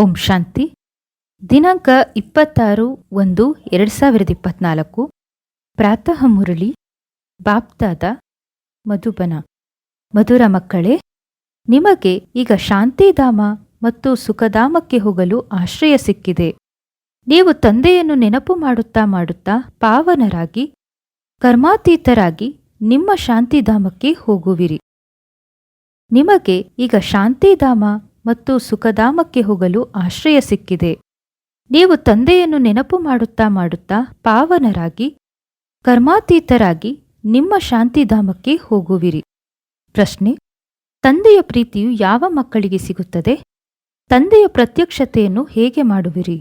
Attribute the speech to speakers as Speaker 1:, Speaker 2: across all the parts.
Speaker 1: ಓಂ ಶಾಂತಿ. ದಿನಾಂಕ ಇಪ್ಪತ್ತಾರು ಒಂದು ಎರಡು ಸಾವಿರದ ಇಪ್ಪತ್ನಾಲ್ಕು. ಪ್ರಾತಃ ಮುರಳಿ, ಬಾಪ್ತಾದ, ಮಧುಬನ. ಮಧುರ ಮಕ್ಕಳೇ, ನಿಮಗೆ ಈಗ ಶಾಂತಿಧಾಮ ಮತ್ತು ಸುಖಧಾಮಕ್ಕೆ ಹೋಗಲು ಆಶ್ರಯ ಸಿಕ್ಕಿದೆ. ನೀವು ತಂದೆಯನ್ನು ನೆನಪು ಮಾಡುತ್ತಾ ಮಾಡುತ್ತಾ ಪಾವನರಾಗಿ, ಕರ್ಮಾತೀತರಾಗಿ ನಿಮ್ಮ ಶಾಂತಿಧಾಮಕ್ಕೆ ಹೋಗುವಿರಿ. ನಿಮಗೆ ಈಗ ಶಾಂತಿಧಾಮ ಮತ್ತು ಸುಖಧಾಮಕ್ಕೆ ಹೋಗಲು ಆಶ್ರಯ ಸಿಕ್ಕಿದೆ. ನೀವು ತಂದೆಯನ್ನು ನೆನಪು ಮಾಡುತ್ತಾ ಮಾಡುತ್ತಾ ಪಾವನರಾಗಿ, ಕರ್ಮಾತೀತರಾಗಿ ನಿಮ್ಮ ಶಾಂತಿಧಾಮಕ್ಕೆ ಹೋಗುವಿರಿ. ಪ್ರಶ್ನೆ, ತಂದೆಯ ಪ್ರೀತಿಯು ಯಾವ ಮಕ್ಕಳಿಗೆ ಸಿಗುತ್ತದೆ? ತಂದೆಯ ಪ್ರತ್ಯಕ್ಷತೆಯನ್ನು ಹೇಗೆ ಮಾಡುವಿರಿ?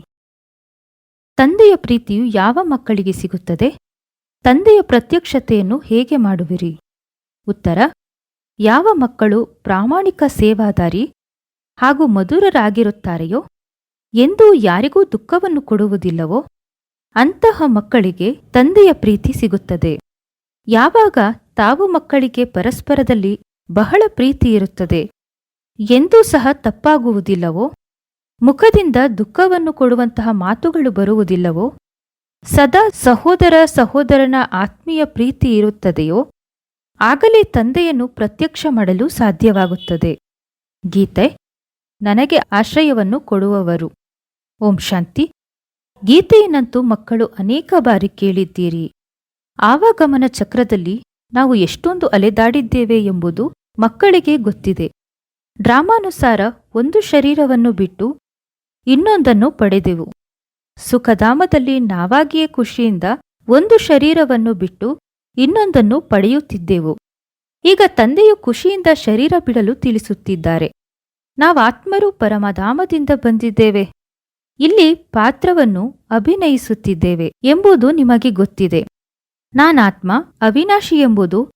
Speaker 1: ತಂದೆಯ ಪ್ರೀತಿಯು ಯಾವ ಮಕ್ಕಳಿಗೆ ಸಿಗುತ್ತದೆ? ತಂದೆಯ ಪ್ರತ್ಯಕ್ಷತೆಯನ್ನು ಹೇಗೆ ಮಾಡುವಿರಿ? ಉತ್ತರ, ಯಾವ ಮಕ್ಕಳು ಪ್ರಾಮಾಣಿಕ ಸೇವಾದಾರಿ ಹಾಗೂ ಮಧುರರಾಗಿರುತ್ತಾರೆಯೋ? ಎಂದೂ ಯಾರಿಗೂ ದುಃಖವನ್ನು ಕೊಡುವುದಿಲ್ಲವೋ? ಅಂತಹ ಮಕ್ಕಳಿಗೆ ತಂದೆಯ ಪ್ರೀತಿ ಸಿಗುತ್ತದೆ. ಯಾವಾಗ ತಾವು ಮಕ್ಕಳಿಗೆ ಪರಸ್ಪರದಲ್ಲಿ ಬಹಳ ಪ್ರೀತಿ ಇರುತ್ತದೆ, ಎಂದೂ ಸಹ ತಪ್ಪಾಗುವುದಿಲ್ಲವೋ? ಮುಖದಿಂದ ದುಃಖವನ್ನು ಕೊಡುವಂತಹ ಮಾತುಗಳು ಬರುವುದಿಲ್ಲವೋ? ಸದಾ ಸಹೋದರ ಸಹೋದರನ ಆತ್ಮೀಯ ಪ್ರೀತಿ ಇರುತ್ತದೆಯೋ? ಆಗಲೇ ತಂದೆಯನ್ನು ಪ್ರತ್ಯಕ್ಷ ಮಾಡಲು ಸಾಧ್ಯವಾಗುತ್ತದೆ. ಗೀತೆ ನನಗೆ ಆಶ್ರಯವನ್ನು ಕೊಡುವವರು. ಓಂ ಶಾಂತಿ. ಗೀತೆಯನ್ನಂತೂ ಮಕ್ಕಳು ಅನೇಕ ಬಾರಿ ಕೇಳಿದ್ದೀರಿ. ಆವಾಗಮನ ಚಕ್ರದಲ್ಲಿ ನಾವು ಎಷ್ಟೊಂದು ಅಲೆದಾಡಿದ್ದೇವೆ ಎಂಬುದು ಮಕ್ಕಳಿಗೆ ಗೊತ್ತಿದೆ. ಡ್ರಾಮಾನುಸಾರ ಒಂದು ಶರೀರವನ್ನು ಬಿಟ್ಟು ಇನ್ನೊಂದನ್ನು ಪಡೆದೆವು. ಸುಖಧಾಮದಲ್ಲಿ ನಾವಾಗಿಯೇ ಖುಷಿಯಿಂದ ಒಂದು ಶರೀರವನ್ನು ಬಿಟ್ಟು ಇನ್ನೊಂದನ್ನು ಪಡೆಯುತ್ತಿದ್ದೆವು. ಈಗ ತಂದೆಯು ಖುಷಿಯಿಂದ ಶರೀರ ಬಿಡಲು ತಿಳಿಸುತ್ತಿದ್ದಾರೆ. ನಾವಾತ್ಮರು ಪರಮಧಾಮದಿಂದ ಬಂದಿದ್ದೇವೆ. ಇಲ್ಲಿ ಪಾತ್ರವನ್ನು ಅಭಿನಯಿಸುತ್ತಿದ್ದೇವೆ ಎಂಬುದು ನಿಮಗೆ ಗೊತ್ತಿದೆ. ನಾನಾತ್ಮ ಅವಿನಾಶಿ ಎಂಬುದು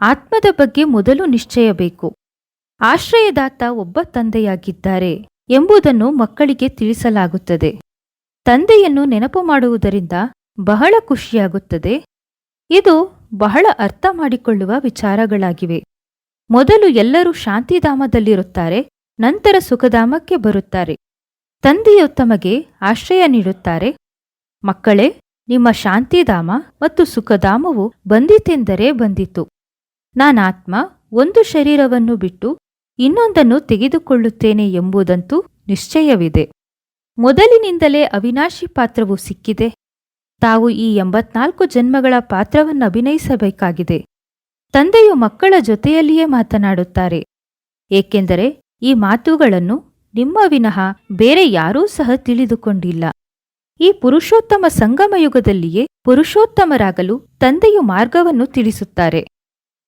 Speaker 1: ಆತ್ಮದ ಬಗ್ಗೆ ಮೊದಲು ನಿಶ್ಚಯ ಬೇಕು ಆಶ್ರಯದಾತ ಒಬ್ಬ ತಂದೆಯಾಗಿದ್ದಾರೆ ಎಂಬುದನ್ನು ಮಕ್ಕಳಿಗೆ ತಿಳಿಸಲಾಗುತ್ತದೆ. ತಂದೆಯನ್ನು ನೆನಪು ಮಾಡುವುದರಿಂದ ಬಹಳ ಖುಷಿಯಾಗುತ್ತದೆ. ಇದು ಬಹಳ ಅರ್ಥ ಮಾಡಿಕೊಳ್ಳುವ ವಿಚಾರಗಳಾಗಿವೆ. ಮೊದಲು ಎಲ್ಲರೂ ಶಾಂತಿಧಾಮದಲ್ಲಿರುತ್ತಾರೆ ನಂತರ ಸುಖಧಾಮಕ್ಕೆ ಬರುತ್ತಾರೆ. ತಂದೆಯು ತಮಗೆ ಆಶ್ರಯ ನೀಡುತ್ತಾರೆ. ಮಕ್ಕಳೇ, ನಿಮ್ಮ ಶಾಂತಿಧಾಮ ಮತ್ತು ಸುಖಧಾಮವು ಬಂದಿತೆಂದರೆ ಬಂದಿತು. ನಾನಾತ್ಮ ಒಂದು ಶರೀರವನ್ನು ಬಿಟ್ಟು ಇನ್ನೊಂದನ್ನು ತೆಗೆದುಕೊಳ್ಳುತ್ತೇನೆ ಎಂಬುದಂತೂ ನಿಶ್ಚಯವಿದೆ. ಮೊದಲಿನಿಂದಲೇ ಅವಿನಾಶಿ ಪಾತ್ರವು ಸಿಕ್ಕಿದೆ. ತಾವು ಈ ಎಂಬತ್ನಾಲ್ಕು ಜನ್ಮಗಳ ಪಾತ್ರವನ್ನು ಅಭಿನಯಿಸಬೇಕಾಗಿದೆ. ತಂದೆಯು ಮಕ್ಕಳ ಜೊತೆಯಲ್ಲಿಯೇ ಮಾತನಾಡುತ್ತಾರೆ. ಏಕೆಂದರೆ ಈ ಮಾತುಗಳನ್ನು ನಿಮ್ಮ ವಿನಃ ಬೇರೆ ಯಾರೂ ಸಹ ತಿಳಿದುಕೊಂಡಿಲ್ಲ. ಈ ಪುರುಷೋತ್ತಮ ಸಂಗಮಯುಗದಲ್ಲಿಯೇ ಪುರುಷೋತ್ತಮರಾಗಲು ತಂದೆಯು ಮಾರ್ಗವನ್ನು ತಿಳಿಸುತ್ತಾರೆ.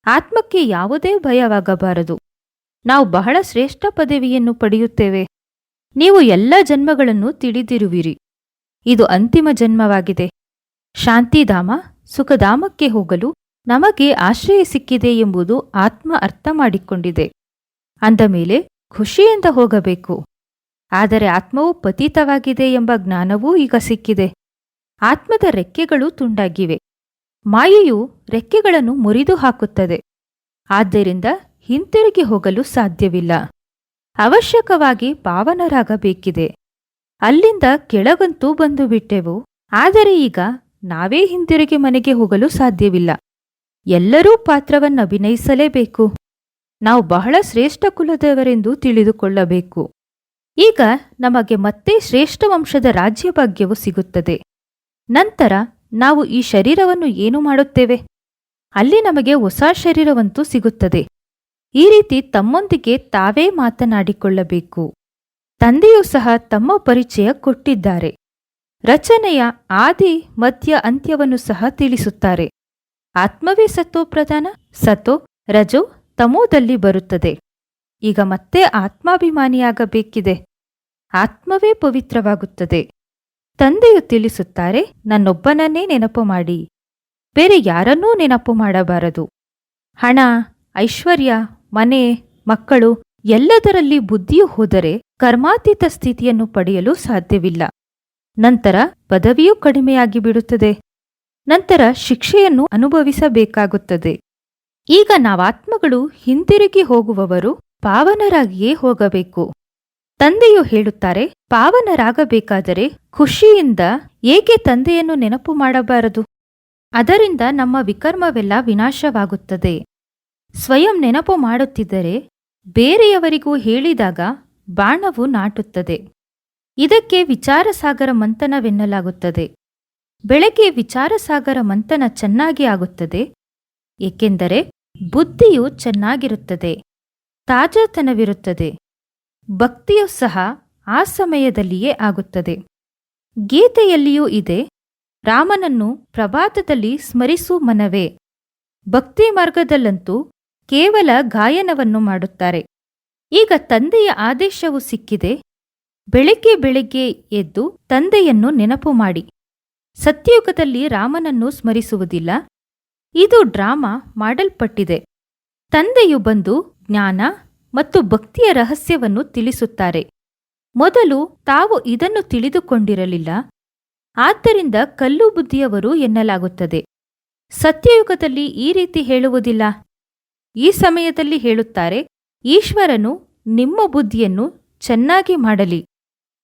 Speaker 1: ಆತ್ಮಕ್ಕೆ ಯಾವುದೇ ಭಯವಾಗಬಾರದು. ನಾವು ಬಹಳ ಶ್ರೇಷ್ಠ ಪದವಿಯನ್ನು ಪಡೆಯುತ್ತೇವೆ. ನೀವು ಎಲ್ಲ ಜನ್ಮಗಳನ್ನು ತಿಳಿದಿರುವಿರಿ. ಇದು ಅಂತಿಮ ಜನ್ಮವಾಗಿದೆ. ಶಾಂತಿಧಾಮ ಸುಖಧಾಮಕ್ಕೆ ಹೋಗಲು ನಮಗೆ ಆಶ್ರಯ ಸಿಕ್ಕಿದೆ ಎಂಬುದು ಆತ್ಮ ಅರ್ಥ ಮಾಡಿಕೊಂಡಿದೆ ಅಂದ ಮೇಲೆ ಖುಷಿಯಿಂದ ಹೋಗಬೇಕು. ಆದರೆ ಆತ್ಮವು ಪತೀತವಾಗಿದೆ ಎಂಬ ಜ್ಞಾನವೂ ಈಗ ಸಿಕ್ಕಿದೆ. ಆತ್ಮದ ರೆಕ್ಕೆಗಳು ತುಂಡಾಗಿವೆ. ಮಾಯೆಯು ರೆಕ್ಕೆಗಳನ್ನು ಮುರಿದು ಹಾಕುತ್ತದೆ. ಆದ್ದರಿಂದ ಹಿಂತಿರುಗಿ ಹೋಗಲು ಸಾಧ್ಯವಿಲ್ಲ. ಅವಶ್ಯಕವಾಗಿ ಪಾವನರಾಗಬೇಕಿದೆ. ಅಲ್ಲಿಂದ ಕೆಳಗಂತೂ ಬಂದು ಬಿಟ್ಟೆವು. ಆದರೆ ಈಗ ನಾವೇ ಹಿಂತಿರುಗಿ ಮನೆಗೆ ಹೋಗಲು ಸಾಧ್ಯವಿಲ್ಲ. ಎಲ್ಲರೂ ಪಾತ್ರವನ್ನು ಅಭಿನಯಿಸಲೇಬೇಕು ನಾವು ಬಹಳ ಶ್ರೇಷ್ಠ ಕುಲದವರೆಂದು ತಿಳಿದುಕೊಳ್ಳಬೇಕು. ಈಗ ನಮಗೆ ಮತ್ತೆ ಶ್ರೇಷ್ಠ ವಂಶದ ರಾಜ್ಯಭಾಗ್ಯವು ಸಿಗುತ್ತದೆ. ನಂತರ ನಾವು ಈ ಶರೀರವನ್ನು ಏನು ಮಾಡುತ್ತೇವೆ? ಅಲ್ಲಿ ನಮಗೆ ಹೊಸ ಶರೀರವಂತೂ ಸಿಗುತ್ತದೆ. ಈ ರೀತಿ ತಮ್ಮೊಂದಿಗೆ ತಾವೇ ಮಾತನಾಡಿಕೊಳ್ಳಬೇಕು. ತಂದೆಯೂ ಸಹ ತಮ್ಮ ಪರಿಚಯ ಕೊಟ್ಟಿದ್ದಾರೆ. ರಚನೆಯ ಆದಿ, ಮಧ್ಯ ಅಂತ್ಯವನ್ನು ಸಹ ತಿಳಿಸುತ್ತಾರೆ. ಆತ್ಮವೇ ಸತ್ತೋ ಪ್ರಧಾನ ಸತೋ ರಜೋ ತಮೋದಲ್ಲಿ ಬರುತ್ತದೆ. ಈಗ ಮತ್ತೆ ಆತ್ಮಾಭಿಮಾನಿಯಾಗಬೇಕಿದೆ. ಆತ್ಮವೇ ಪವಿತ್ರವಾಗುತ್ತದೆ. ತಂದೆಯು ತಿಳಿಸುತ್ತಾರೆ, ನನ್ನೊಬ್ಬನನ್ನೇ ನೆನಪು ಮಾಡಿ. ಬೇರೆ ಯಾರನ್ನೂ ನೆನಪು ಮಾಡಬಾರದು. ಹಣ, ಐಶ್ವರ್ಯ, ಮನೆ, ಮಕ್ಕಳು ಎಲ್ಲದರಲ್ಲಿ ಬುದ್ಧಿಯು ಹೋದರೆ ಕರ್ಮಾತೀತ ಸ್ಥಿತಿಯನ್ನು ಪಡೆಯಲು ಸಾಧ್ಯವಿಲ್ಲ. ನಂತರ ಪದವಿಯೂ ಕಡಿಮೆಯಾಗಿ ಬಿಡುತ್ತದೆ ನಂತರ ಶಿಕ್ಷೆಯನ್ನು ಅನುಭವಿಸಬೇಕಾಗುತ್ತದೆ. ಈಗ ನಾವಾತ್ಮಗಳು ಹಿಂತಿರುಗಿ ಹೋಗುವವರು ಪಾವನರಾಗಿಯೇ ಹೋಗಬೇಕು. ತಂದೆಯು ಹೇಳುತ್ತಾರೆ, ಪಾವನರಾಗಬೇಕಾದರೆ ಖುಷಿಯಿಂದ ಏಕೆ ತಂದೆಯನ್ನು ನೆನಪು ಮಾಡಬಾರದು? ಅದರಿಂದ ನಮ್ಮ ವಿಕರ್ಮವೆಲ್ಲ ವಿನಾಶವಾಗುತ್ತದೆ. ಸ್ವಯಂ ನೆನಪು ಮಾಡುತ್ತಿದ್ದರೆ ಬೇರೆಯವರಿಗೂ ಹೇಳಿದಾಗ ಬಾಣವು ನಾಟುತ್ತದೆ. ಇದಕ್ಕೆ ವಿಚಾರಸಾಗರ ಮಂಥನವೆನ್ನಲಾಗುತ್ತದೆ. ಬೆಳಗ್ಗೆ ವಿಚಾರಸಾಗರ ಮಂಥನ ಚೆನ್ನಾಗಿ ಆಗುತ್ತದೆ. ಏಕೆಂದರೆ ಬುದ್ಧಿಯು ಚೆನ್ನಾಗಿರುತ್ತದೆ, ತಾಜಾತನವಿರುತ್ತದೆ, ಭಕ್ತಿಯು ಸಹ ಆ ಸಮಯದಲ್ಲಿಯೇ ಆಗುತ್ತದೆ. ಗೀತೆಯಲ್ಲಿಯೂ ಇದೆ, ರಾಮನನ್ನು ಪ್ರಭಾತದಲ್ಲಿ ಸ್ಮರಿಸು ಮನವೇ. ಭಕ್ತಿ ಮಾರ್ಗದಲ್ಲಂತೂ ಕೇವಲ ಗಾಯನವನ್ನು ಮಾಡುತ್ತಾರೆ. ಈಗ ತಂದೆಯ ಆದೇಶವು ಸಿಕ್ಕಿದೆ, ಬೆಳಗ್ಗೆ ಬೆಳಗ್ಗೆ ಎದ್ದು ತಂದೆಯನ್ನು ನೆನಪು ಮಾಡಿ. ಸತ್ಯಯುಗದಲ್ಲಿ ರಾಮನನ್ನು ಸ್ಮರಿಸುವುದಿಲ್ಲ ಇದು ಡ್ರಾಮಾ ಮಾಡಲ್ಪಟ್ಟಿದೆ. ತಂದೆಯು ಬಂದು ಜ್ಞಾನ ಮತ್ತು ಭಕ್ತಿಯ ರಹಸ್ಯವನ್ನು ತಿಳಿಸುತ್ತಾರೆ. ಮೊದಲು ತಾವು ಇದನ್ನು ತಿಳಿದುಕೊಂಡಿರಲಿಲ್ಲ. ಆದ್ದರಿಂದ ಕಲ್ಲು ಬುದ್ಧಿಯವರು ಎನ್ನಲಾಗುತ್ತದೆ. ಸತ್ಯಯುಗದಲ್ಲಿ ಈ ರೀತಿ ಹೇಳುವುದಿಲ್ಲ. ಈ ಸಮಯದಲ್ಲಿ ಹೇಳುತ್ತಾರೆ, ಈಶ್ವರನು ನಿಮ್ಮ ಬುದ್ಧಿಯನ್ನು ಚೆನ್ನಾಗಿ ಮಾಡಲಿ.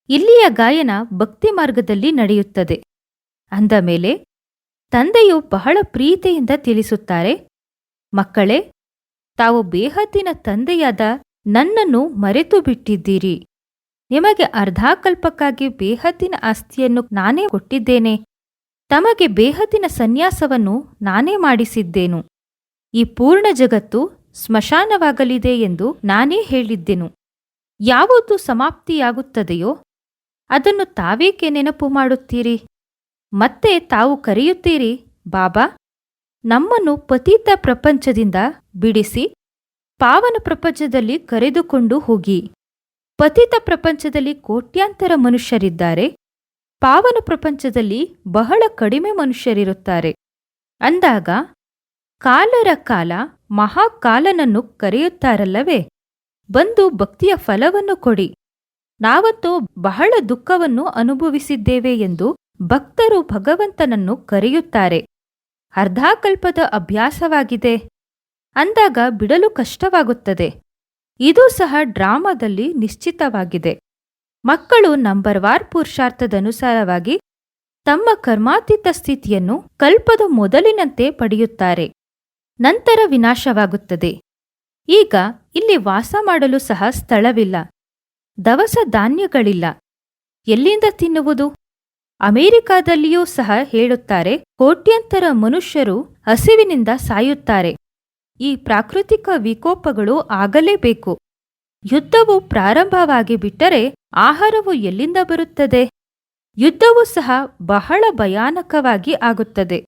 Speaker 1: ಇಲ್ಲಿಯ ಗಾಯನ ಭಕ್ತಿ ಮಾರ್ಗದಲ್ಲಿ ನಡೆಯುತ್ತದೆ. ಅಂದ ಮೇಲೆ ತಂದೆಯು ಬಹಳ ಪ್ರೀತಿಯಿಂದ ತಿಳಿಸುತ್ತಾರೆ, ಮಕ್ಕಳೇ, ತಾವು ಬೇಹದ್ದಿನ ತಂದೆಯಾದ ನನ್ನನ್ನು ಮರೆತು ಬಿಟ್ಟಿದ್ದೀರಿ ನಿಮಗೆ ಅರ್ಧಾಕಲ್ಪಕ್ಕಾಗಿ ಬೇಹದ್ದಿನ ಆಸ್ತಿಯನ್ನು ನಾನೇ ಕೊಟ್ಟಿದ್ದೇನೆ. ತಮಗೆ ಬೇಹದ್ದಿನ ಸನ್ಯಾಸವನ್ನು ನಾನೇ ಮಾಡಿಸಿದ್ದೇನು. ಈ ಪೂರ್ಣ ಜಗತ್ತು ಸ್ಮಶಾನವಾಗಲಿದೆ ಎಂದು ನಾನೇ ಹೇಳಿದ್ದೆನು. ಯಾವುದು ಸಮಾಪ್ತಿಯಾಗುತ್ತದೆಯೋ ಅದನ್ನು ತಾವೇಕೆ ನೆನಪು ಮಾಡುತ್ತೀರಿ? ಮತ್ತೆ ತಾವು ಕರೆಯುತ್ತೀರಿ, ಬಾಬಾ, ನಮ್ಮನ್ನು ಪತೀತ ಪ್ರಪಂಚದಿಂದ ಬಿಡಿಸಿ, ಪಾವನ ಪ್ರಪಂಚದಲ್ಲಿ ಕರೆದುಕೊಂಡು ಹೋಗಿ. ಪತಿತ ಪ್ರಪಂಚದಲ್ಲಿ ಕೋಟ್ಯಾಂತರ ಮನುಷ್ಯರಿದ್ದಾರೆ. ಪಾವನ ಪ್ರಪಂಚದಲ್ಲಿ ಬಹಳ ಕಡಿಮೆ ಮನುಷ್ಯರಿರುತ್ತಾರೆ. ಅಂದಾಗ, ಕಾಲರ ಕಾಲ ಮಹಾಕಾಲನನ್ನು ಕರೆಯುತ್ತಾರಲ್ಲವೇ? ಬಂದು ಭಕ್ತಿಯ ಫಲವನ್ನು ಕೊಡಿ. ನಾವಂತೂ ಬಹಳ ದುಃಖವನ್ನು ಅನುಭವಿಸಿದ್ದೇವೆ ಎಂದು ಭಕ್ತರು ಭಗವಂತನನ್ನು ಕರೆಯುತ್ತಾರೆ. ಅರ್ಧಾಕಲ್ಪದ ಅಭ್ಯಾಸವಾಗಿದೆ. ಅಂದಾಗ ಬಿಡಲು ಕಷ್ಟವಾಗುತ್ತದೆ. ಇದು ಸಹ ಡ್ರಾಮಾದಲ್ಲಿ ನಿಶ್ಚಿತವಾಗಿದೆ. ಮಕ್ಕಳು ನಂಬರ್ ವಾರ್ ಪುರುಷಾರ್ಥದನುಸಾರವಾಗಿ ತಮ್ಮ ಕರ್ಮಾತೀತ ಸ್ಥಿತಿಯನ್ನು ಕಲ್ಪದ ಮೊದಲಿನಂತೆ ಪಡೆಯುತ್ತಾರೆ. ನಂತರ ವಿನಾಶವಾಗುತ್ತದೆ. ಈಗ ಇಲ್ಲಿ ವಾಸ ಮಾಡಲು ಸಹ ಸ್ಥಳವಿಲ್ಲ. ದವಸ ಧಾನ್ಯಗಳಿಲ್ಲ. ಎಲ್ಲಿಂದ ತಿನ್ನುವುದು? ಅಮೆರಿಕಾದಲ್ಲಿಯೂ ಸಹ ಹೇಳುತ್ತಾರೆ, ಕೋಟ್ಯಂತರ ಮನುಷ್ಯರು ಹಸಿವಿನಿಂದ ಸಾಯುತ್ತಾರೆ. ಈ ಪ್ರಾಕೃತಿಕ ವಿಕೋಪಗಳು ಆಗಲೇಬೇಕು. ಯುದ್ಧವು ಪ್ರಾರಂಭವಾಗಿ ಬಿಟ್ಟರೆ ಆಹಾರವು ಎಲ್ಲಿಂದ ಬರುತ್ತದೆ? ಯುದ್ಧವು ಸಹ ಬಹಳ ಭಯಾನಕವಾಗಿ ಆಗುತ್ತದೆ.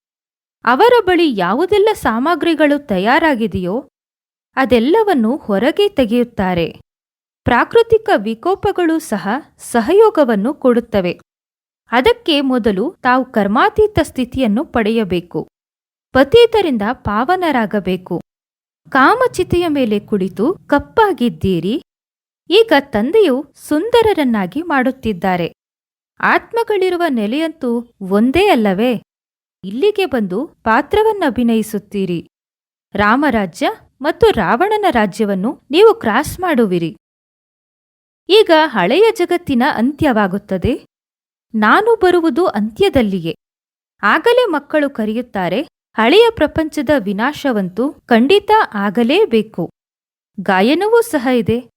Speaker 1: ಅವರ ಬಳಿ ಯಾವುದೆಲ್ಲ ಸಾಮಗ್ರಿಗಳು ತಯಾರಾಗಿದೆಯೋ ಅದೆಲ್ಲವನ್ನು ಹೊರಗೆ ತೆಗೆಯುತ್ತಾರೆ. ಪ್ರಾಕೃತಿಕ ವಿಕೋಪಗಳು ಸಹ ಸಹಯೋಗವನ್ನು ಕೊಡುತ್ತವೆ. ಅದಕ್ಕೆ ಮೊದಲು ತಾವು ಕರ್ಮಾತೀತ ಸ್ಥಿತಿಯನ್ನು ಪಡೆಯಬೇಕು. ಪತೀತರಿಂದ ಪಾವನರಾಗಬೇಕು. ಕಾಮಚಿತೆಯ ಮೇಲೆ ಕುಳಿತು ಕಪ್ಪಾಗಿದ್ದೀರಿ. ಈಗ ತಂದೆಯು ಸುಂದರರನ್ನಾಗಿ ಮಾಡುತ್ತಿದ್ದಾರೆ. ಆತ್ಮಗಳಿರುವ ನೆಲೆಯಂತೂ ಒಂದೇ ಅಲ್ಲವೇ? ಇಲ್ಲಿಗೆ ಬಂದು ಪಾತ್ರವನ್ನಭಿನಯಿಸುತ್ತೀರಿ ರಾಮರಾಜ್ಯ ಮತ್ತು ರಾವಣನ ರಾಜ್ಯವನ್ನು ನೀವು ಕ್ರಾಸ್ ಮಾಡುವಿರಿ. ಈಗ ಹಳೆಯ ಜಗತ್ತಿನ ಅಂತ್ಯವಾಗುತ್ತದೆ. ನಾನು ಬರುವುದು ಅಂತ್ಯದಲ್ಲಿಯೇ. ಆಗಲೇ ಮಕ್ಕಳು ಕರೆಯುತ್ತಾರೆ, ಹಳೆಯ ಪ್ರಪಂಚದ ವಿನಾಶವಂತೂ ಖಂಡಿತ ಆಗಲೇಬೇಕು. ಗಾಯನವೂ ಸಹ ಇದೆ.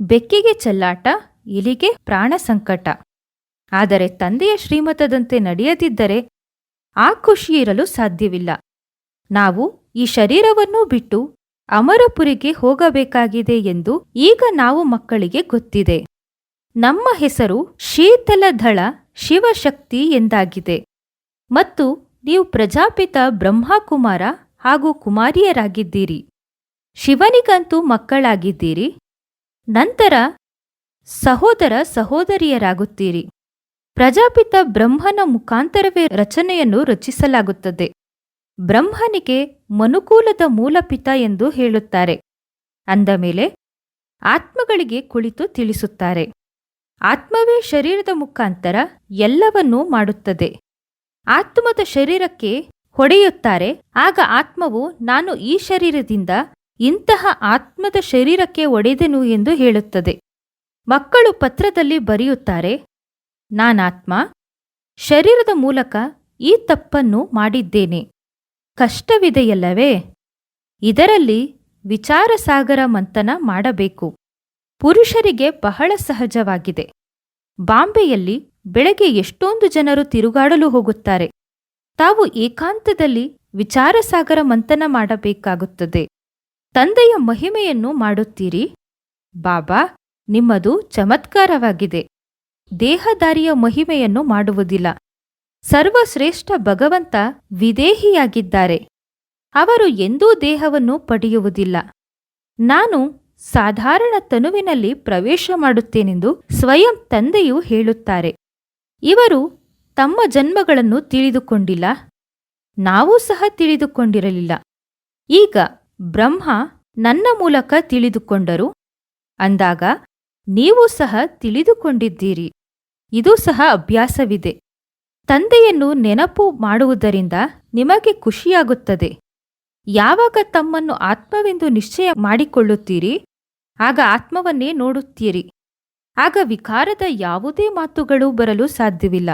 Speaker 1: ಬೆಕ್ಕಿಗೆ ಚೆಲ್ಲಾಟ, ಇಲಿಗೆ ಪ್ರಾಣ ಸಂಕಟ. ಆದರೆ ತಂದೆಯ ಶ್ರೀಮತದಂತೆ ನಡೆಯದಿದ್ದರೆ ಆ ಖುಷಿಯಿರಲು ಸಾಧ್ಯವಿಲ್ಲ. ನಾವು ಈ ಶರೀರವನ್ನೂ ಬಿಟ್ಟು ಅಮರಪುರಿಗೆ ಹೋಗಬೇಕಾಗಿದೆ ಎಂದು ಈಗ ನಾವು ಮಕ್ಕಳಿಗೆ ಗೊತ್ತಿದೆ. ನಮ್ಮ ಹೆಸರು ಶೀತಲಧಳ. ಶಿವಶಕ್ತಿ ಎಂದಾಗಿದೆ. ಮತ್ತು ನೀವು ಪ್ರಜಾಪಿತ ಬ್ರಹ್ಮಕುಮಾರ ಹಾಗೂ ಕುಮಾರಿಯರಾಗಿದ್ದೀರಿ. ಶಿವನಿಗಂತೂ ಮಕ್ಕಳಾಗಿದ್ದೀರಿ. ನಂತರ ಸಹೋದರ ಸಹೋದರಿಯರಾಗುತ್ತೀರಿ. ಪ್ರಜಾಪಿತ ಬ್ರಹ್ಮನ ಮುಖಾಂತರವೇ ರಚನೆಯನ್ನು ರಚಿಸಲಾಗುತ್ತದೆ. ಬ್ರಹ್ಮನಿಗೆ ಮನುಕೂಲದ ಮೂಲಪಿತ ಎಂದು ಹೇಳುತ್ತಾರೆ. ಅಂದ ಮೇಲೆ ಆತ್ಮಗಳಿಗೆ ಕುಳಿತು ತಿಳಿಸುತ್ತಾರೆ. ಆತ್ಮವೇ ಶರೀರದ ಮುಖಾಂತರ ಎಲ್ಲವನ್ನೂ ಮಾಡುತ್ತದೆ. ಆತ್ಮದ ಶರೀರಕ್ಕೆ ಹೊಡೆಯುತ್ತಾರೆ, ಆಗ ಆತ್ಮವು ನಾನು ಈ ಶರೀರದಿಂದ ಇಂತಹ ಆತ್ಮದ ಶರೀರಕ್ಕೆ ಒಡೆದೆನು ಎಂದು ಹೇಳುತ್ತದೆ. ಮಕ್ಕಳು ಪತ್ರದಲ್ಲಿ ಬರೆಯುತ್ತಾರೆ, ನಾನಾತ್ಮ, ಶರೀರದ ಮೂಲಕ ಈ ತಪ್ಪನ್ನು ಮಾಡಿದ್ದೇನೆ. ಕಷ್ಟವಿದೆಯಲ್ಲವೇ, ಇದರಲ್ಲಿ ವಿಚಾರಸಾಗರ ಮಂಥನ ಮಾಡಬೇಕು. ಪುರುಷರಿಗೆ ಬಹಳ ಸಹಜವಾಗಿದೆ. ಬಾಂಬೆಯಲ್ಲಿ ಬೆಳಗ್ಗೆ ಎಷ್ಟೊಂದು ಜನರು ತಿರುಗಾಡಲು ಹೋಗುತ್ತಾರೆ. ತಾವು ಏಕಾಂತದಲ್ಲಿ ವಿಚಾರಸಾಗರ ಮಂಥನ ಮಾಡಬೇಕಾಗುತ್ತದೆ. ತಂದೆಯ ಮಹಿಮೆಯನ್ನು ಮಾಡುತ್ತೀರಿ? ಬಾಬಾ, ನಿಮ್ಮದು ಚಮತ್ಕಾರವಾಗಿದೆ. ದೇಹದಾರಿಯ ಮಹಿಮೆಯನ್ನು ಮಾಡುವುದಿಲ್ಲ. ಸರ್ವಶ್ರೇಷ್ಠ ಭಗವಂತ ವಿದೇಹಿಯಾಗಿದ್ದಾರೆ. ಅವರು ಎಂದೂ ದೇಹವನ್ನು ಪಡೆಯುವುದಿಲ್ಲ. ನಾನು ಸಾಧಾರಣ ತನುವಿನಲ್ಲಿ ಪ್ರವೇಶ ಮಾಡುತ್ತೇನೆಂದು ಸ್ವಯಂ ತಂದೆಯು ಹೇಳುತ್ತಾರೆ. ಇವರು ತಮ್ಮ ಜನ್ಮಗಳನ್ನು ತಿಳಿದುಕೊಂಡಿಲ್ಲ. ನಾವೂ ಸಹ ತಿಳಿದುಕೊಂಡಿರಲಿಲ್ಲ. ಈಗ ಬ್ರಹ್ಮ ನನ್ನ ಮೂಲಕ ತಿಳಿದುಕೊಂಡರು. ಅಂದಾಗ ನೀವು ಸಹ ತಿಳಿದುಕೊಂಡಿದ್ದೀರಿ. ಇದು ಸಹ ಅಭ್ಯಾಸವಿದೆ. ತಂದೆಯನ್ನು ನೆನಪು ಮಾಡುವುದರಿಂದ ನಿಮಗೆ ಖುಷಿಯಾಗುತ್ತದೆ. ಯಾವಾಗ ತಮ್ಮನ್ನು ಆತ್ಮವೆಂದು ನಿಶ್ಚಯ ಮಾಡಿಕೊಳ್ಳುತ್ತೀರಿ ಆಗ ಆತ್ಮವನ್ನೇ ನೋಡುತ್ತೀರಿ. ಆಗ ವಿಕಾರದ ಯಾವುದೇ ಮಾತುಗಳು ಬರಲು ಸಾಧ್ಯವಿಲ್ಲ.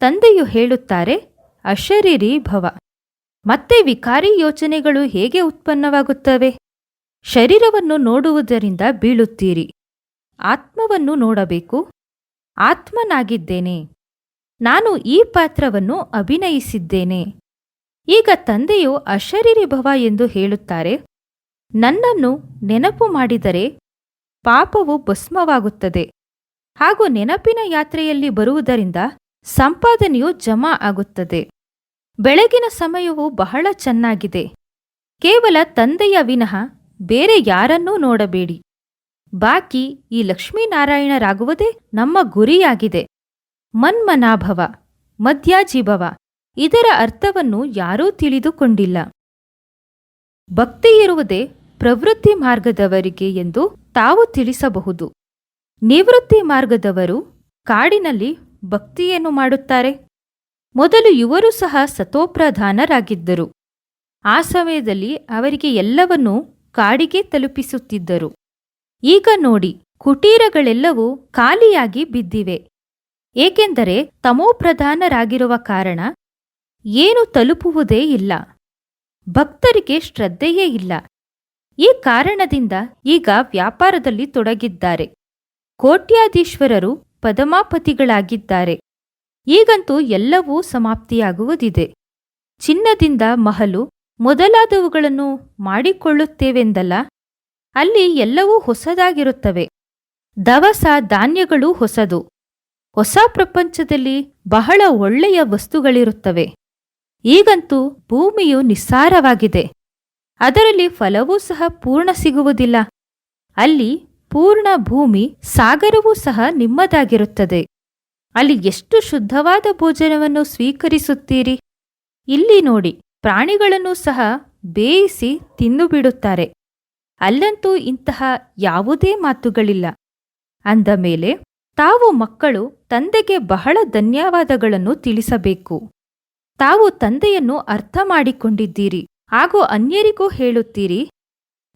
Speaker 1: ತಂದೆಯು ಹೇಳುತ್ತಾರೆ, ಅಶರೀರಿ ಭವ. ಮತ್ತೆ ವಿಕಾರಿ ಯೋಚನೆಗಳು ಹೇಗೆ ಉತ್ಪನ್ನವಾಗುತ್ತವೆ? ಶರೀರವನ್ನು ನೋಡುವುದರಿಂದ ಬೀಳುತ್ತೀರಿ. ಆತ್ಮವನ್ನು ನೋಡಬೇಕು. ಆತ್ಮನಾಗಿದ್ದೇನೆ. ನಾನು ಈ ಪಾತ್ರವನ್ನು ಅಭಿನಯಿಸಿದ್ದೇನೆ. ಈಗ ತಂದೆಯು ಅಶರೀರಿ ಭವ ಎಂದು ಹೇಳುತ್ತಾರೆ. ನನ್ನನ್ನು ನೆನಪು ಮಾಡಿದರೆ ಪಾಪವು ಭಸ್ಮವಾಗುತ್ತದೆ. ಹಾಗೂ ನೆನಪಿನ ಯಾತ್ರೆಯಲ್ಲಿ ಬರುವುದರಿಂದ ಸಂಪಾದನೆಯು ಜಮಾ ಆಗುತ್ತದೆ. ಬೆಳಗಿನ ಸಮಯವು ಬಹಳ ಚೆನ್ನಾಗಿದೆ. ಕೇವಲ ತಂದೆಯ ವಿನಃ ಬೇರೆ ಯಾರನ್ನೂ ನೋಡಬೇಡಿ. ಬಾಕಿ ಈ ಲಕ್ಷ್ಮೀನಾರಾಯಣರಾಗುವುದೇ ನಮ್ಮ ಗುರಿಯಾಗಿದೆ. ಮನ್ಮನಾಭವ, ಮಧ್ಯಾಜೀಭವ, ಇದರ ಅರ್ಥವನ್ನು ಯಾರೂ ತಿಳಿದುಕೊಂಡಿಲ್ಲ. ಭಕ್ತಿ ಇರುವುದೇ ಪ್ರವೃತ್ತಿ ಮಾರ್ಗದವರಿಗೆ ಎಂದು ತಾವು ತಿಳಿಸಬಹುದು. ನಿವೃತ್ತಿ ಮಾರ್ಗದವರು ಕಾಡಿನಲ್ಲಿ ಭಕ್ತಿಯನ್ನು ಮಾಡುತ್ತಾರೆ. ಮೊದಲು ಇವರು ಸಹ ಸತೋಪ್ರಧಾನರಾಗಿದ್ದರು. ಆ ಸಮಯದಲ್ಲಿ ಅವರಿಗೆ ಎಲ್ಲವನ್ನೂ ಕಾಡಿಗೆ ತಲುಪಿಸುತ್ತಿದ್ದರು. ಈಗ ನೋಡಿ, ಕುಟೀರಗಳೆಲ್ಲವೂ ಖಾಲಿಯಾಗಿ ಬಿದ್ದಿವೆ. ಏಕೆಂದರೆ ತಮೋಪ್ರಧಾನರಾಗಿರುವ ಕಾರಣ ಏನು ತಲುಪುವುದೇ ಇಲ್ಲ. ಭಕ್ತರಿಗೆ ಶ್ರದ್ಧೆಯೇ ಇಲ್ಲ. ಈ ಕಾರಣದಿಂದ ಈಗ ವ್ಯಾಪಾರದಲ್ಲಿ ತೊಡಗಿದ್ದಾರೆ. ಕೋಟ್ಯಾಧೀಶ್ವರರು ಪದಮಾಪತಿಗಳಾಗಿದ್ದಾರೆ. ಈಗಂತೂ ಎಲ್ಲವೂ ಸಮಾಪ್ತಿಯಾಗುವುದಿದೆ. ಚಿನ್ನದಿಂದ ಮಹಲು ಮೊದಲಾದವುಗಳನ್ನು ಮಾಡಿಕೊಳ್ಳುತ್ತೇವೆಂದಲ್ಲ. ಅಲ್ಲಿ ಎಲ್ಲವೂ ಹೊಸದಾಗಿರುತ್ತವೆ. ದವಸ ಧಾನ್ಯಗಳು ಹೊಸದು. ಹೊಸ ಪ್ರಪಂಚದಲ್ಲಿ ಬಹಳ ಒಳ್ಳೆಯ ವಸ್ತುಗಳಿರುತ್ತವೆ. ಈಗಂತೂ ಭೂಮಿಯು ನಿಸ್ಸಾರವಾಗಿದೆ. ಅದರಲ್ಲಿ ಫಲವೂ ಸಹ ಪೂರ್ಣ ಸಿಗುವುದಿಲ್ಲ. ಅಲ್ಲಿ ಪೂರ್ಣ ಭೂಮಿ ಸಾಗರವೂ ಸಹ ನಿಮ್ಮದಾಗಿರುತ್ತದೆ. ಅಲ್ಲಿ ಎಷ್ಟು ಶುದ್ಧವಾದ ಭೋಜನವನ್ನು ಸ್ವೀಕರಿಸುತ್ತೀರಿ? ಇಲ್ಲಿ ನೋಡಿ, ಪ್ರಾಣಿಗಳನ್ನು ಸಹ ಬೇಯಿಸಿ ತಿಂದುಬಿಡುತ್ತಾರೆ ಅಲ್ಲಂತೂ ಇಂತಹ ಯಾವುದೇ ಮಾತುಗಳಿಲ್ಲ. ಅಂದ ಮೇಲೆ, ತಾವು ಮಕ್ಕಳು ತಂದೆಗೆ ಬಹಳ ಧನ್ಯವಾದಗಳನ್ನು ತಿಳಿಸಬೇಕು. ತಾವು ತಂದೆಯನ್ನು ಅರ್ಥ ಮಾಡಿಕೊಂಡಿದ್ದೀರಿ. ಹಾಗೂ ಅನ್ಯರಿಗೂ ಹೇಳುತ್ತೀರಿ?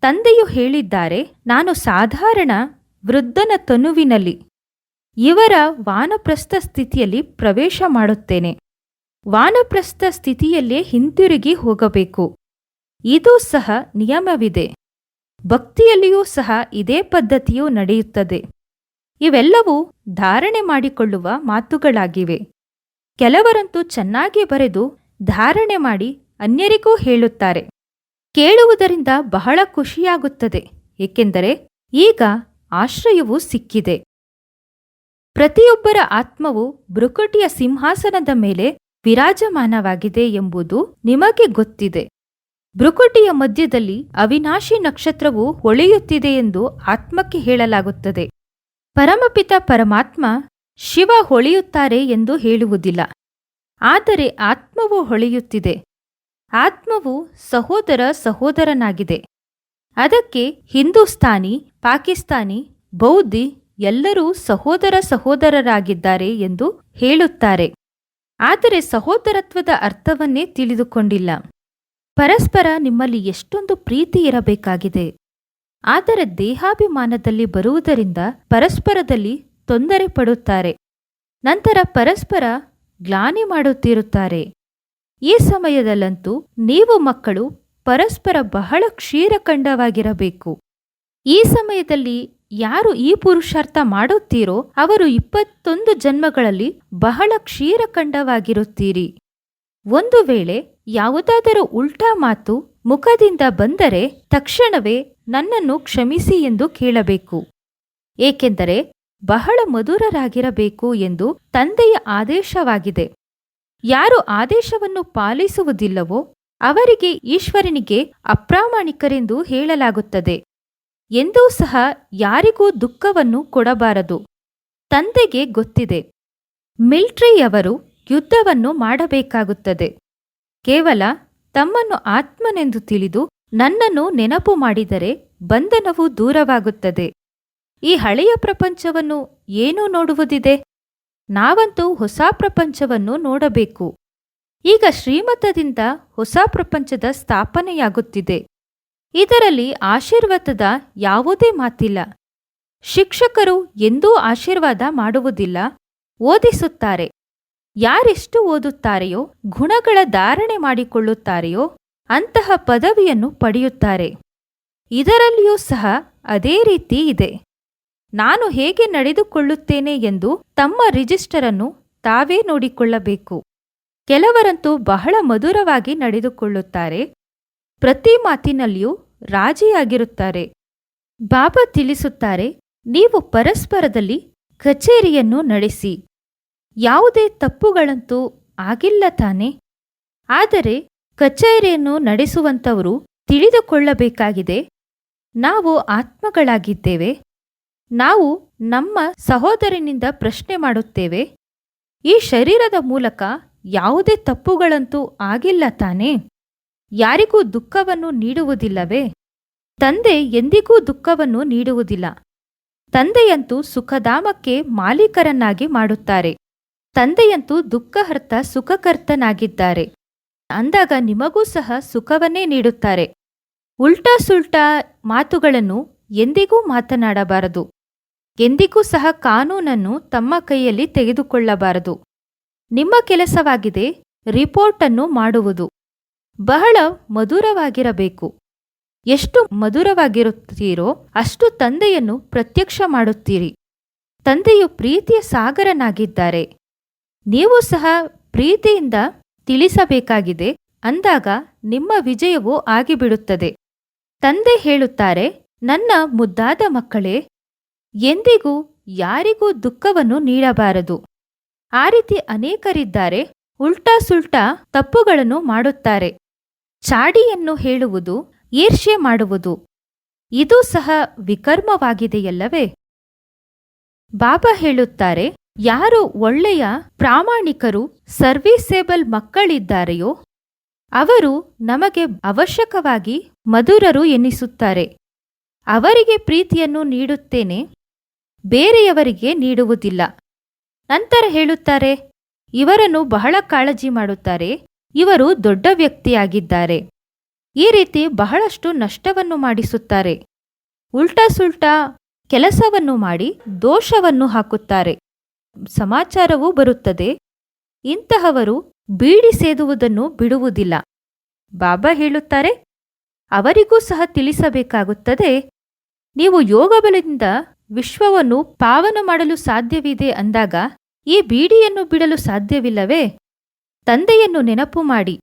Speaker 1: ತಂದೆಯು ಹೇಳಿದ್ದಾರೆ, ನಾನು ಸಾಧಾರಣ ವೃದ್ಧನ ತನುವಿನಲ್ಲಿ, ಇವರ ವಾನಪ್ರಸ್ಥ ಸ್ಥಿತಿಯಲ್ಲಿ ಪ್ರವೇಶ ಮಾಡುತ್ತೇನೆ. ವಾನಪ್ರಸ್ಥ ಸ್ಥಿತಿಯಲ್ಲೇ ಹಿಂತಿರುಗಿ ಹೋಗಬೇಕು. ಇದೂ ಸಹ ನಿಯಮವಿದೆ. ಭಕ್ತಿಯಲ್ಲಿಯೂ ಸಹ ಇದೇ ಪದ್ಧತಿಯು ನಡೆಯುತ್ತದೆ. ಇವೆಲ್ಲವೂ ಧಾರಣೆ ಮಾಡಿಕೊಳ್ಳುವ ಮಾತುಗಳಾಗಿವೆ. ಕೆಲವರಂತೂ ಚೆನ್ನಾಗಿ ಬರೆದು ಧಾರಣೆ ಮಾಡಿ ಅನ್ಯರಿಗೂ ಹೇಳುತ್ತಾರೆ. ಕೇಳುವುದರಿಂದ ಬಹಳ ಖುಷಿಯಾಗುತ್ತದೆ, ಏಕೆಂದರೆ ಈಗ ಆಶ್ರಯವು ಸಿಕ್ಕಿದೆ. ಪ್ರತಿಯೊಬ್ಬರ ಆತ್ಮವು ಬೃಕಟಿಯ ಸಿಂಹಾಸನದ ಮೇಲೆ ವಿರಾಜಮಾನವಾಗಿದೆ ಎಂಬುದು ನಿಮಗೆ ಗೊತ್ತಿದೆ. ಬೃಕುಟಿಯ ಮಧ್ಯದಲ್ಲಿ ಅವಿನಾಶಿ ನಕ್ಷತ್ರವು ಹೊಳೆಯುತ್ತಿದೆ ಎಂದು ಆತ್ಮಕ್ಕೆ ಹೇಳಲಾಗುತ್ತದೆ. ಪರಮಪಿತ ಪರಮಾತ್ಮ ಶಿವ ಹೊಳೆಯುತ್ತಾರೆ ಎಂದು ಹೇಳುವುದಿಲ್ಲ. ಆದರೆ ಆತ್ಮವು ಹೊಳೆಯುತ್ತಿದೆ. ಆತ್ಮವು ಸಹೋದರ ಸಹೋದರನಾಗಿದೆ. ಅದಕ್ಕೆ ಹಿಂದೂಸ್ತಾನಿ, ಪಾಕಿಸ್ತಾನಿ, ಬೌದ್ಧಿ ಎಲ್ಲರೂ ಸಹೋದರ ಸಹೋದರರಾಗಿದ್ದಾರೆ ಎಂದು ಹೇಳುತ್ತಾರೆ. ಆದರೆ ಸಹೋದರತ್ವದ ಅರ್ಥವನ್ನೇ ತಿಳಿದುಕೊಂಡಿಲ್ಲ. ಪರಸ್ಪರ ನಿಮ್ಮಲ್ಲಿ ಎಷ್ಟೊಂದು ಪ್ರೀತಿ ಇರಬೇಕಾಗಿದೆ. ಆದರೆ ದೇಹಾಭಿಮಾನದಲ್ಲಿ ಬರುವುದರಿಂದ ಪರಸ್ಪರದಲ್ಲಿ ತೊಂದರೆ ಪಡುತ್ತಾರೆ. ನಂತರ ಪರಸ್ಪರ ಗ್ಲಾನಿ ಮಾಡುತ್ತಿರುತ್ತಾರೆ. ಈ ಸಮಯದಲ್ಲಂತೂ ನೀವು ಮಕ್ಕಳು ಪರಸ್ಪರ ಬಹಳ ಕ್ಷೀರಖಂಡವಾಗಿರಬೇಕು ಈ ಸಮಯದಲ್ಲಿ ಯಾರು ಈ ಪುರುಷಾರ್ಥ ಮಾಡುತ್ತೀರೋ ಅವರು ಇಪ್ಪತ್ತೊಂದು ಜನ್ಮಗಳಲ್ಲಿ ಬಹಳ ಕ್ಷೀರಖಂಡವಾಗಿರುತ್ತೀರಿ ಒಂದು ವೇಳೆ ಯಾವುದಾದರೂ ಉಲ್ಟಾ ಮಾತು ಮುಖದಿಂದ ಬಂದರೆ ತಕ್ಷಣವೇ ನನ್ನನ್ನು ಕ್ಷಮಿಸಿ ಎಂದು ಕೇಳಬೇಕು. ಏಕೆಂದರೆ ಬಹಳ ಮಧುರರಾಗಿರಬೇಕು ಎಂದು ತಂದೆಯ ಆದೇಶವಾಗಿದೆ. ಯಾರು ಆದೇಶವನ್ನು ಪಾಲಿಸುವುದಿಲ್ಲವೋ ಅವರಿಗೆ ಈಶ್ವರನಿಗೆ ಅಪ್ರಾಮಾಣಿಕರೆಂದು ಹೇಳಲಾಗುತ್ತದೆ. ಎಂದೂ ಸಹ ಯಾರಿಗೂ ದುಃಖವನ್ನು ಕೊಡಬಾರದು. ತಂದೆಗೆ ಗೊತ್ತಿದೆ. ಮಿಲ್ಟ್ರಿಯವರು ಯುದ್ಧವನ್ನು ಮಾಡಬೇಕಾಗುತ್ತದೆ. ಕೇವಲ ತಮ್ಮನ್ನು ಆತ್ಮನೆಂದು ತಿಳಿದು ನನ್ನನ್ನು ನೆನಪು ಮಾಡಿದರೆ ಬಂಧನವು ದೂರವಾಗುತ್ತದೆ. ಈ ಹಳೆಯ ಪ್ರಪಂಚವನ್ನು ಏನೂ ನೋಡುವುದಿದೆ? ನಾವಂತೂ ಹೊಸ ಪ್ರಪಂಚವನ್ನು ನೋಡಬೇಕು. ಈಗ ಶ್ರೀಮತದಿಂದ ಹೊಸ ಪ್ರಪಂಚದ ಸ್ಥಾಪನೆಯಾಗುತ್ತಿದೆ. ಇದರಲ್ಲಿ ಆಶೀರ್ವಾದದ ಯಾವುದೇ ಮಾತಿಲ್ಲ. ಶಿಕ್ಷಕರು ಎಂದೂ ಆಶೀರ್ವಾದ ಮಾಡುವುದಿಲ್ಲ, ಓದಿಸುತ್ತಾರೆ. ಯಾರೆಷ್ಟು ಓದುತ್ತಾರೆಯೋ, ಗುಣಗಳ ಧಾರಣೆ ಮಾಡಿಕೊಳ್ಳುತ್ತಾರೆಯೋ, ಅಂತಹ ಪದವಿಯನ್ನು ಪಡೆಯುತ್ತಾರೆ. ಇದರಲ್ಲಿಯೂ ಸಹ ಅದೇ ರೀತಿ ಇದೆ. ನಾನು ಹೇಗೆ ನಡೆದುಕೊಳ್ಳುತ್ತೇನೆ ಎಂದು ತಮ್ಮ ರಿಜಿಸ್ಟರನ್ನು ತಾವೇ ನೋಡಿಕೊಳ್ಳಬೇಕು. ಕೆಲವರಂತೂ ಬಹಳ ಮಧುರವಾಗಿ ನಡೆದುಕೊಳ್ಳುತ್ತಾರೆ. ಪ್ರತಿ ಮಾತಿನಲ್ಲಿಯೂ ರಾಜಿಯಾಗಿರುತ್ತಾರೆ. ಬಾಬಾ ತಿಳಿಸುತ್ತಾರೆ, ನೀವು ಪರಸ್ಪರದಲ್ಲಿ ಕಚೇರಿಯನ್ನು ನಡೆಸಿ. ಯಾವುದೇ ತಪ್ಪುಗಳಂತೂ ಆಗಿಲ್ಲ ತಾನೆ. ಆದರೆ ಕಚೇರಿಯನ್ನು ನಡೆಸುವಂಥವರು ತಿಳಿದುಕೊಳ್ಳಬೇಕಾಗಿದೆ. ನಾವು ಆತ್ಮಗಳಾಗಿದ್ದೇವೆ. ನಾವು ನಮ್ಮ ಸಹೋದರನಿಂದ ಪ್ರಶ್ನೆ ಮಾಡುತ್ತೇವೆ, ಈ ಶರೀರದ ಮೂಲಕ ಯಾವುದೇ ತಪ್ಪುಗಳಂತೂ ಆಗಿಲ್ಲ ತಾನೇ? ಯಾರಿಗೂ ದುಃಖವನ್ನು ನೀಡುವುದಿಲ್ಲವೇ? ತಂದೆ ಎಂದಿಗೂ ದುಃಖವನ್ನು ನೀಡುವುದಿಲ್ಲ. ತಂದೆಯಂತೂ ಸುಖಧಾಮಕ್ಕೆ ಮಾಲೀಕರನ್ನಾಗಿ ಮಾಡುತ್ತಾರೆ. ತಂದೆಯಂತೂ ದುಃಖಹರ್ತ ಸುಖಕರ್ತನಾಗಿದ್ದಾರೆ. ಅಂದಾಗ ನಿಮಗೂ ಸಹ ಸುಖವನ್ನೇ ನೀಡುತ್ತಾರೆ. ಉಲ್ಟಾ ಸುಲ್ಟಾ ಮಾತುಗಳನ್ನು ಎಂದಿಗೂ ಮಾತನಾಡಬಾರದು. ಎಂದಿಗೂ ಸಹ ಕಾನೂನನ್ನು ತಮ್ಮ ಕೈಯಲ್ಲಿ ತೆಗೆದುಕೊಳ್ಳಬಾರದು. ನಿಮ್ಮ ಕೆಲಸವಾಗಿದೆ, ರಿಪೋರ್ಟನ್ನು ಮಾಡುವುದು. ಬಹಳ ಮಧುರವಾಗಿರಬೇಕು. ಎಷ್ಟು ಮಧುರವಾಗಿರುತ್ತೀರೋ ಅಷ್ಟು ತಂದೆಯನ್ನು ಪ್ರತ್ಯಕ್ಷ ಮಾಡುತ್ತೀರಿ. ತಂದೆಯು ಪ್ರೀತಿಯ ಸಾಗರನಾಗಿದ್ದಾರೆ. ನೀವು ಸಹ ಪ್ರೀತಿಯಿಂದ ತಿಳಿಸಬೇಕಾಗಿದೆ, ಅಂದಾಗ ನಿಮ್ಮ ವಿಜಯವೂ ಆಗಿಬಿಡುತ್ತದೆ. ತಂದೆ ಹೇಳುತ್ತಾರೆ ನನ್ನ ಮುದ್ದಾದ ಮಕ್ಕಳೇ, ಎಂದಿಗೂ ಯಾರಿಗೂ ದುಃಖವನ್ನು ನೀಡಬಾರದು. ಆ ರೀತಿ ಅನೇಕರಿದ್ದಾರೆ, ಉಲ್ಟಾ ಸುಲ್ಟಾ ತಪ್ಪುಗಳನ್ನು ಮಾಡುತ್ತಾರೆ. ಚಾಡಿಯನ್ನು ಹೇಳುವುದು, ಈರ್ಷ್ಯೆ ಮಾಡುವುದು, ಇದು ಸಹ ವಿಕರ್ಮವಾಗಿದೆಯಲ್ಲವೇ? ಬಾಬಾ ಹೇಳುತ್ತಾರೆ, ಯಾರು ಒಳ್ಳೆಯ ಪ್ರಾಮಾಣಿಕರು, ಸರ್ವಿಸೇಬಲ್ ಮಕ್ಕಳಿದ್ದಾರೆಯೋ, ಅವರು ನಮಗೆ ಅವಶ್ಯಕವಾಗಿ ಮಧುರರು ಎನ್ನಿಸುತ್ತಾರೆ. ಅವರಿಗೆ ಪ್ರೀತಿಯನ್ನು ನೀಡುತ್ತೇನೆ, ಬೇರೆಯವರಿಗೆ ನೀಡುವುದಿಲ್ಲ. ನಂತರ ಹೇಳುತ್ತಾರೆ, ಇವರನ್ನು ಬಹಳ ಕಾಳಜಿ ಮಾಡುತ್ತಾರೆ, ಇವರು ದೊಡ್ಡ ವ್ಯಕ್ತಿಯಾಗಿದ್ದಾರೆ. ಈ ರೀತಿ ಬಹಳಷ್ಟು ನಷ್ಟವನ್ನು ಮಾಡಿಸುತ್ತಾರೆ. ಉಲ್ಟಾ ಸುಲ್ಟಾ ಕೆಲಸವನ್ನು ಮಾಡಿ ದೋಷವನ್ನು ಹಾಕುತ್ತಾರೆ. ಸಮಾಚಾರವೂ ಬರುತ್ತದೆ. ಇಂತಹವರು ಬೀಡಿ ಸೇದುವುದನ್ನು ಬಿಡುವುದಿಲ್ಲ. ಬಾಬಾ ಹೇಳುತ್ತಾರೆ, ಅವರಿಗೂ ಸಹ ತಿಳಿಸಬೇಕಾಗುತ್ತದೆ ನೀವು ಯೋಗಬಲದಿಂದ ವಿಶ್ವವನ್ನು ಪಾವನ ಮಾಡಲು ಸಾಧ್ಯವಿದೆ ಅಂದಾಗ ಈ ಬೀಡಿಯನ್ನು ಬಿಡಲು ಸಾಧ್ಯವಿಲ್ಲವೇ? ತಂದೆಯನ್ನು ನೆನಪು ಮಾಡಿ.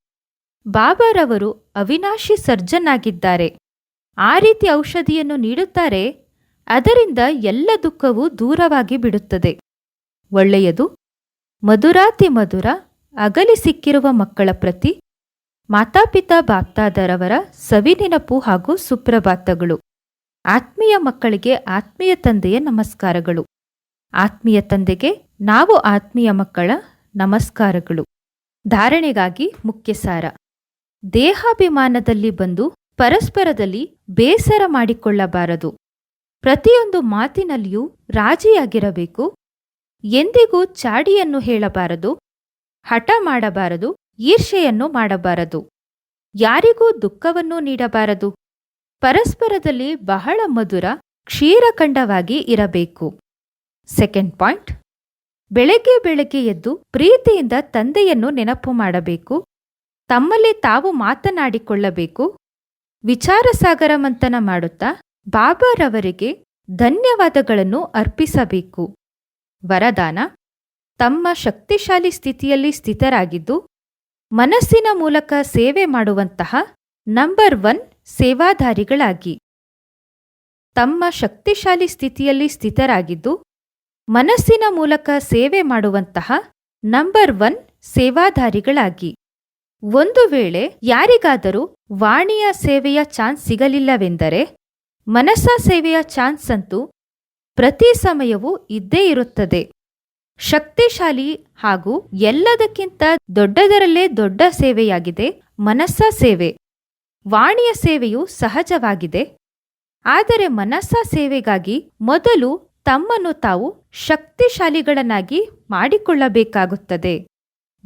Speaker 1: ಬಾಬಾರವರು ಅವಿನಾಶಿ ಸರ್ಜನಾಗಿದ್ದಾರೆ. ಆ ರೀತಿ ಔಷಧಿಯನ್ನು ನೀಡುತ್ತಾರೆ, ಅದರಿಂದ ಎಲ್ಲ ದುಃಖವೂ ದೂರವಾಗಿ ಬಿಡುತ್ತದೆ. ಒಳ್ಳೆಯದು, ಮಧುರಾತಿ ಮಧುರ, ಅಗಲಿ ಸಿಕ್ಕಿರುವ ಮಕ್ಕಳ ಪ್ರತಿ, ಮಾತಾಪಿತಾ ಬಾಪ್ತಾದರವರ ಸವಿನೆನಪು ಹಾಗೂ ಸುಪ್ರಭಾತಗಳು. ಆತ್ಮೀಯ ಮಕ್ಕಳಿಗೆ ಆತ್ಮೀಯ ತಂದೆಯ ನಮಸ್ಕಾರಗಳು. ಆತ್ಮೀಯ ತಂದೆಗೆ ನಾವು ಆತ್ಮೀಯ ಮಕ್ಕಳ ನಮಸ್ಕಾರಗಳು. ಧಾರಣೆಗಾಗಿ ಮುಖ್ಯ ಸಾರ. ದೇಹಾಭಿಮಾನದಲ್ಲಿ ಬಂದು ಪರಸ್ಪರದಲ್ಲಿ ಬೇಸರ ಮಾಡಿಕೊಳ್ಳಬಾರದು. ಪ್ರತಿಯೊಂದು ಮಾತಿನಲ್ಲಿಯೂ ರಾಜಿಯಾಗಿರಬೇಕು. ಎಂದಿಗೂ ಚಾಡಿಯನ್ನು ಹೇಳಬಾರದು. ಹಠ ಮಾಡಬಾರದು. ಈರ್ಷೆಯನ್ನು ಮಾಡಬಾರದು. ಯಾರಿಗೂ ದುಃಖವನ್ನು ನೀಡಬಾರದು. ಪರಸ್ಪರದಲ್ಲಿ ಬಹಳ ಮಧುರ, ಕ್ಷೀರಖಂಡವಾಗಿ ಇರಬೇಕು. ಸೆಕೆಂಡ್ ಪಾಯಿಂಟ್ ಬೆಳಗ್ಗೆ ಬೆಳಗ್ಗೆ ಎದ್ದು ಪ್ರೀತಿಯಿಂದ ತಂದೆಯನ್ನು ನೆನಪು ಮಾಡಬೇಕು. ತಮ್ಮಲ್ಲಿ ತಾವು ಮಾತನಾಡಿಕೊಳ್ಳಬೇಕು. ವಿಚಾರ ಸಾಗರ ಮಂಥನ ಮಾಡುತ್ತಾ ಬಾಬಾರವರಿಗೆ ಧನ್ಯವಾದಗಳನ್ನು ಅರ್ಪಿಸಬೇಕು. ವರದಾನ, ತಮ್ಮ ಶಕ್ತಿಶಾಲಿ ಸ್ಥಿತಿಯಲ್ಲಿ ಸ್ಥಿತರಾಗಿದ್ದು, ಮನಸ್ಸಿನ ಮೂಲಕ ಸೇವೆ ಮಾಡುವಂತಹ ನಂಬರ್ ಒನ್ ಸೇವಾಧಾರಿಗಳಾಗಿ. ತಮ್ಮ ಶಕ್ತಿಶಾಲಿ ಸ್ಥಿತಿಯಲ್ಲಿ ಸ್ಥಿತರಾಗಿದ್ದು, ಮನಸ್ಸಿನ ಮೂಲಕ ಸೇವೆ ಮಾಡುವಂತಹ ನಂಬರ್ ಒನ್ ಸೇವಾಧಾರಿಗಳಾಗಿ. ಒಂದು ವೇಳೆ ಯಾರಿಗಾದರೂ ವಾಣಿಯ ಸೇವೆಯ ಚಾನ್ಸ್ ಸಿಗಲಿಲ್ಲವೆಂದರೆ, ಮನಸ್ಸ ಸೇವೆಯ ಚಾನ್ಸ್ ಅಂತೂ ಪ್ರತಿ ಸಮಯವೂ ಇದ್ದೇ ಇರುತ್ತದೆ. ಶಕ್ತಿಶಾಲಿ ಹಾಗೂ ಎಲ್ಲದಕ್ಕಿಂತ ದೊಡ್ಡದರಲ್ಲೇ ದೊಡ್ಡ ಸೇವೆಯಾಗಿದೆ ಮನಸ್ಸ ಸೇವೆ. ವಾಣಿಯ ಸೇವೆಯು ಸಹಜವಾಗಿದೆ. ಆದರೆ ಮನಸ್ಸ ಸೇವೆಗಾಗಿ ಮೊದಲು ತಮ್ಮನ್ನು ತಾವು ಶಕ್ತಿಶಾಲಿಗಳನ್ನಾಗಿ ಮಾಡಿಕೊಳ್ಳಬೇಕಾಗುತ್ತದೆ.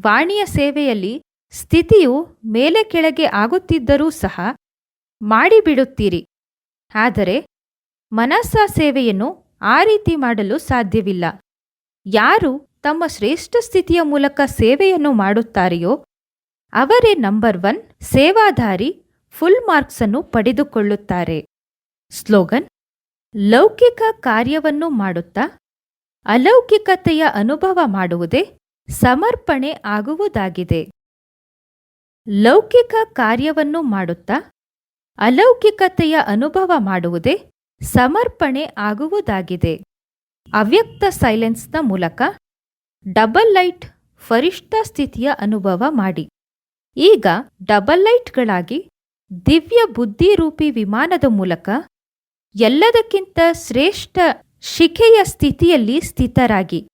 Speaker 1: ವಾಣಿಯ ಸೇವೆಯಲ್ಲಿ ಸ್ಥಿತಿಯು ಮೇಲೆ ಕೆಳಗೆ ಆಗುತ್ತಿದ್ದರೂ ಸಹ ಮಾಡಿಬಿಡುತ್ತೀರಿ. ಆದರೆ ಮನಸ್ಸ ಸೇವೆಯನ್ನು ಆ ರೀತಿ ಮಾಡಲು ಸಾಧ್ಯವಿಲ್ಲ. ಯಾರು ತಮ್ಮ ಶ್ರೇಷ್ಠ ಸ್ಥಿತಿಯ ಮೂಲಕ ಸೇವೆಯನ್ನು ಮಾಡುತ್ತಾರೆಯೋ ಅವರೇ ನಂಬರ್ ಒನ್ ಸೇವಾಧಾರಿ ಫುಲ್ ಮಾರ್ಕ್ಸ್ ಅನ್ನು ಪಡೆದುಕೊಳ್ಳುತ್ತಾರೆ. ಸ್ಲೋಗನ್, ಲೌಕಿಕ ಕಾರ್ಯವನ್ನು ಮಾಡುತ್ತಾ? ಅಲೌಕಿಕತೆಯ ಅನುಭವ ಮಾಡುವುದೇ ಸಮರ್ಪಣೆ ಆಗುವುದಾಗಿದೆ. ಲೌಕಿಕ ಕಾರ್ಯವನ್ನು ಮಾಡುತ್ತಾ? ಅಲೌಕಿಕತೆಯ ಅನುಭವ ಮಾಡುವುದೇ ಸಮರ್ಪಣೆ ಆಗುವುದಾಗಿದೆ. ಅವ್ಯಕ್ತ ಸೈಲೆನ್ಸ್ನ ಮೂಲಕ ಡಬಲ್ ಲೈಟ್ ಫರಿಷ್ಠ ಸ್ಥಿತಿಯ ಅನುಭವ ಮಾಡಿ. ಈಗ ಡಬಲ್ ಲೈಟ್ಗಳಾಗಿ ದಿವ್ಯ ಬುದ್ಧಿರೂಪಿ ವಿಮಾನದ ಮೂಲಕ ಎಲ್ಲದಕ್ಕಿಂತ ಶ್ರೇಷ್ಠ ಶಿಖೆಯ ಸ್ಥಿತಿಯಲ್ಲಿ ಸ್ಥಿತರಾಗಿ.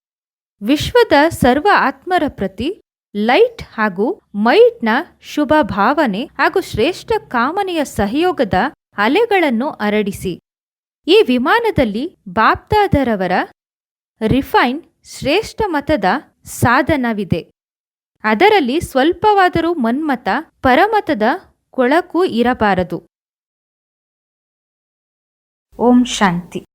Speaker 1: ವಿಶ್ವದ ಸರ್ವ ಆತ್ಮರ ಪ್ರತಿ ಲೈಟ್ ಹಾಗೂ ಮೈಟ್ನ ಶುಭ ಭಾವನೆ ಹಾಗೂ ಶ್ರೇಷ್ಠ ಕಾಮನೆಯ ಸಹಯೋಗದ ಅಲೆಗಳನ್ನು ಹರಡಿಸಿ. ಈ ವಿಮಾನದಲ್ಲಿ ಬಾಪ್ತಾದರವರ ರಿಫೈನ್ ಶ್ರೇಷ್ಠ ಮತದ ಸಾಧನವಿದೆ. ಅದರಲ್ಲಿ ಸ್ವಲ್ಪವಾದರೂ ಮನ್ಮತ ಪರಮತದ ಕೊಳಕು ಇರಬಾರದು. ಓಂ ಶಾಂತಿ.